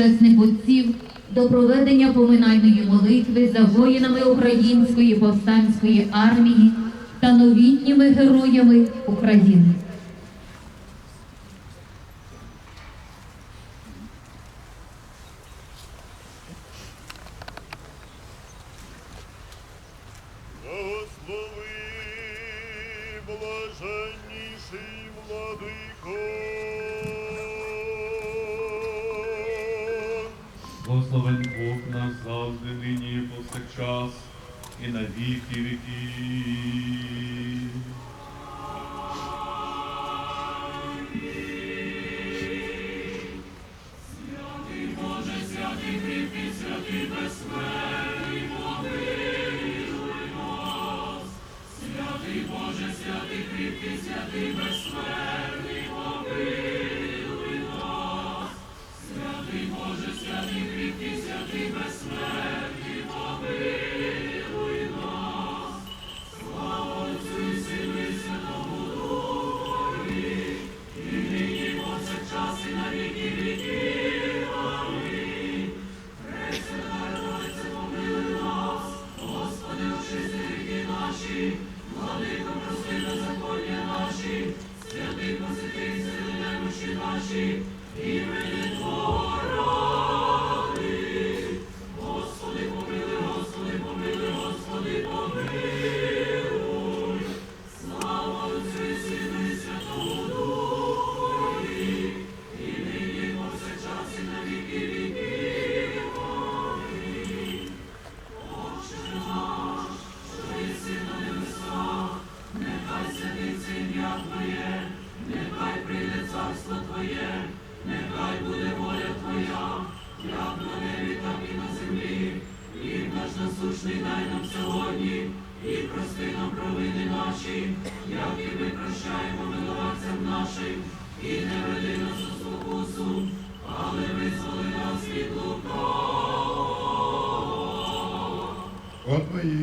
почесних отців до проведення поминальної молитви за воїнами Української повстанської армії та новітніми героями України.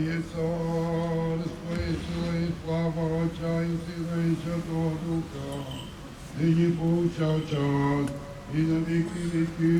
Iisus, Sfântului, slava cea înțeleșă Domnul ca, din cea ceas, din vecii vecii.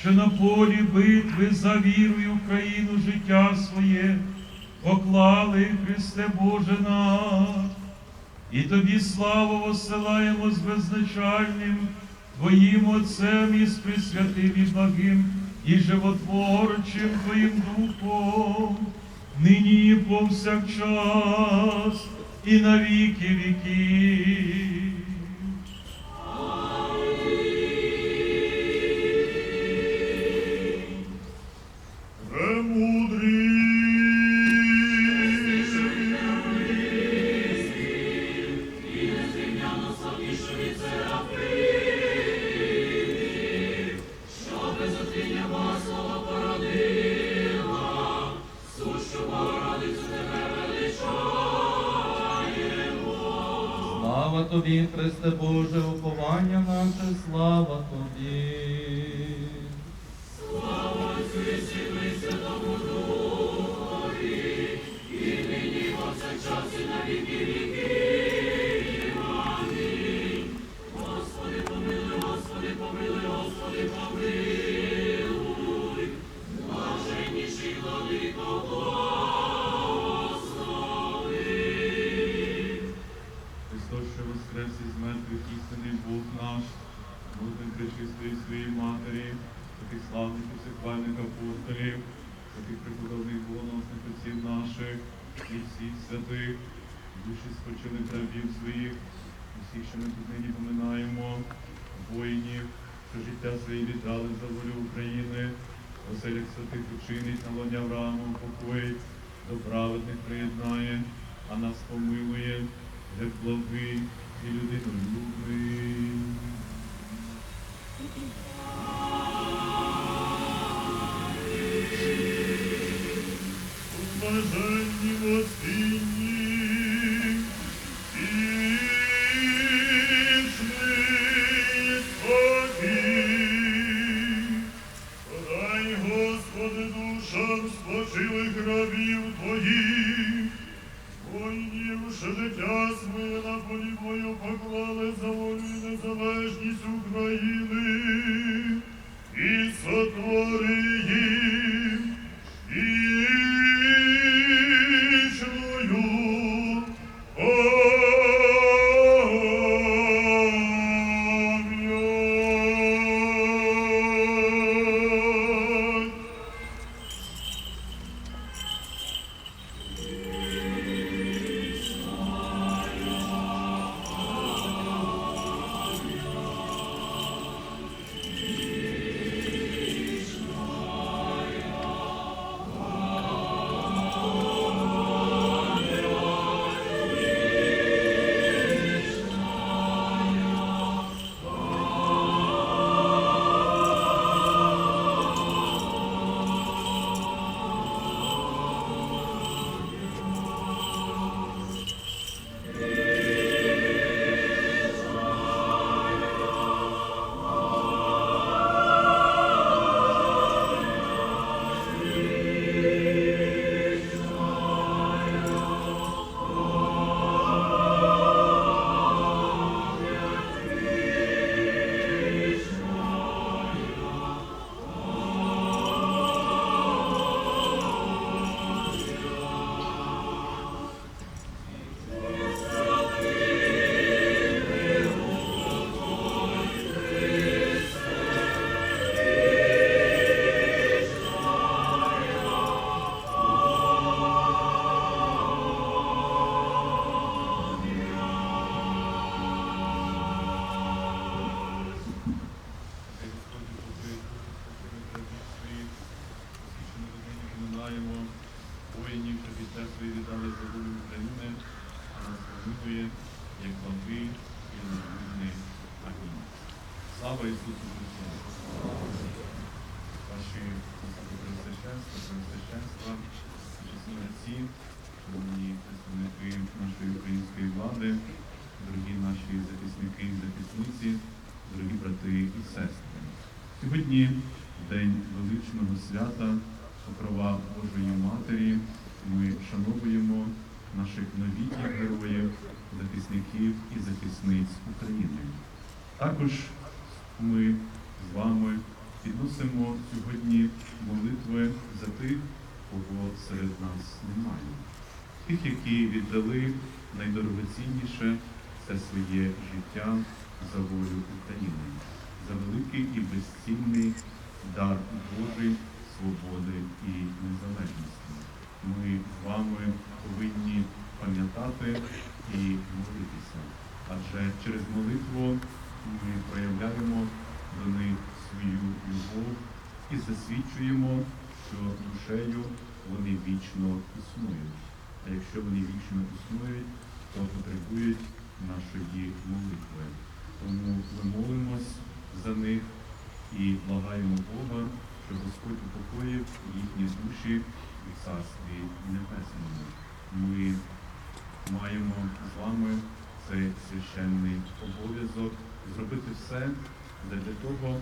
Що на полі битви за вірою в країну життя своє поклали Христе Боже наш. І тобі славу посилаємо з беззначальним Твоїм Отцем і з Пресвятим і благим і животворчим Твоїм Духом, нині і повсякчас, і на віки віків. Тобі, Христе Боже, уповання наше, слава тобі. Святих, душі спочили рабів своїх, і всіх, що ми тут нині поминаємо, воїнів, що життя своє віддали за волю України, оселях святих учинить, на лоня Аврааму покоїть, до праведних приєднає, а нас помилує, як благий і людинолюбний. Блаженні воскінні, нині воїнів, що життя свої віддали за волю України, а нас помилує, як благий і нелюбний. Амінь. Слава Ісусу Христу! Ваші пресвященства, пресвященства, чесні отці, шановні представники нашої української влади, дорогі наші захисники і захисниці, дорогі брати і сестри. Сьогодні день величного свята Покрова Божої Матері. Ми шановуємо наших новітніх героїв, захисників і захисниць України. Також ми з вами підносимо сьогодні молитви за тих, кого серед нас немає, тих, які віддали найдорогоцінніше це своє життя за волю України, за великий і безцінний дар Божий свободи і незалежності. Ми з вами повинні пам'ятати і молитися, адже через молитву ми проявляємо до них свою любов і засвідчуємо, що душею вони вічно існують. А якщо вони вічно існують, то потребують нашої молитви. Тому ми молимось за них і благаємо Бога, щоб Господь упокоїв їхні душі у Царстві Небесному. Ми маємо з вами цей священний обов'язок зробити все для того,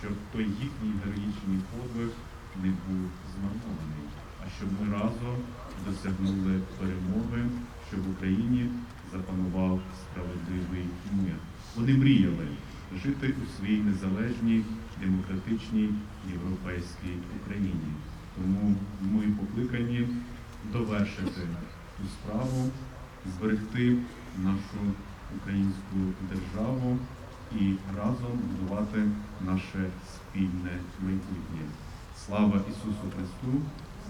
щоб той їхній героїчний подвиг не був змарнований, а щоб ми разом досягнули перемоги, щоб в Україні запанував справедливий мир. Вони мріяли жити у своїй незалежній, демократичній європейській Україні. Тому ми покликані довершити цю справу, зберегти нашу українську державу і разом будувати наше спільне майбутнє. Слава Ісусу Христу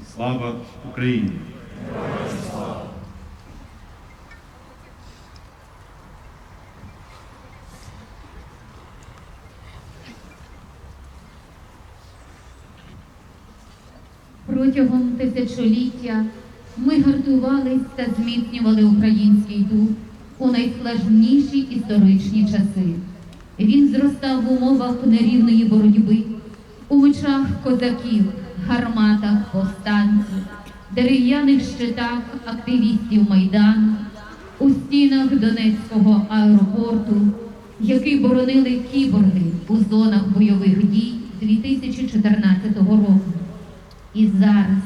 і слава Україні! Протягом тисячоліття ми гартувались та зміцнювали український дух у найскладніші історичні часи. Він зростав в умовах нерівної боротьби, у мечах козаків, гарматах повстанців, дерев'яних щитах активістів Майдану, у стінах Донецького аеропорту, який боронили кіборги у зонах бойових дій 2014 року. І зараз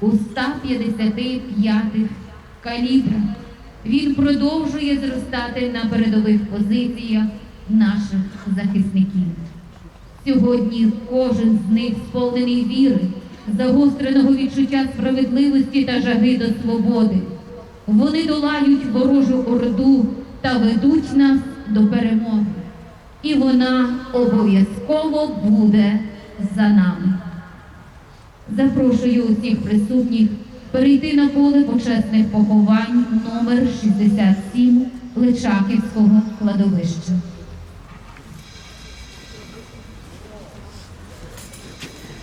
у 155-х калібрах він продовжує зростати на передових позиціях наших захисників. Сьогодні кожен з них сповнений віри, загостреного відчуття справедливості та жаги до свободи. Вони долають ворожу орду та ведуть нас до перемоги. І вона обов'язково буде за нами. Запрошую усіх присутніх перейти на поле почесних поховань номер 67 Личаківського кладовища.